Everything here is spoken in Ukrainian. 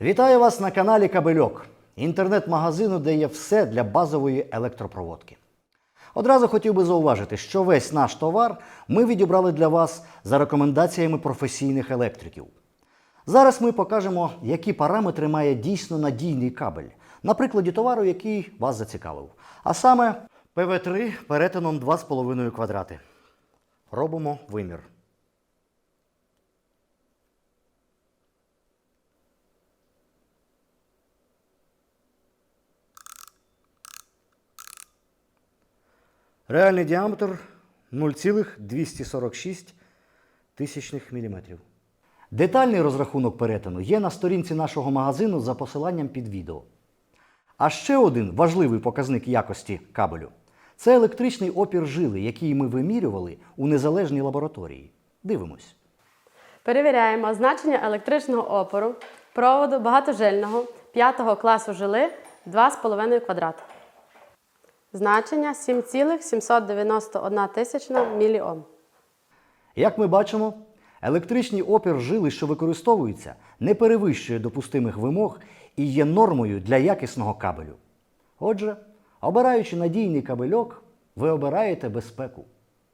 Вітаю вас на каналі Кабельок, інтернет-магазину, де є все для базової електропроводки. Одразу хотів би зауважити, що весь наш товар ми відібрали для вас за рекомендаціями професійних електриків. Зараз ми покажемо, які параметри має дійсно надійний кабель, на прикладі товару, який вас зацікавив. А саме ПВ3 перетином 2,5 квадрати. Робимо вимір. Реальний діаметр 0,246 тисячних міліметрів. Детальний розрахунок перетину є на сторінці нашого магазину за посиланням під відео. А ще один важливий показник якості кабелю це електричний опір жили, який ми вимірювали у незалежній лабораторії. Дивимось. Перевіряємо значення електричного опору проводу багатожильного 5 класу жили 2,5 квадрат. Значення 7,791 тисячна міліом. Як ми бачимо, електричний опір жили, що використовується, не перевищує допустимих вимог і є нормою для якісного кабелю. Отже, обираючи надійний кабельок, ви обираєте безпеку.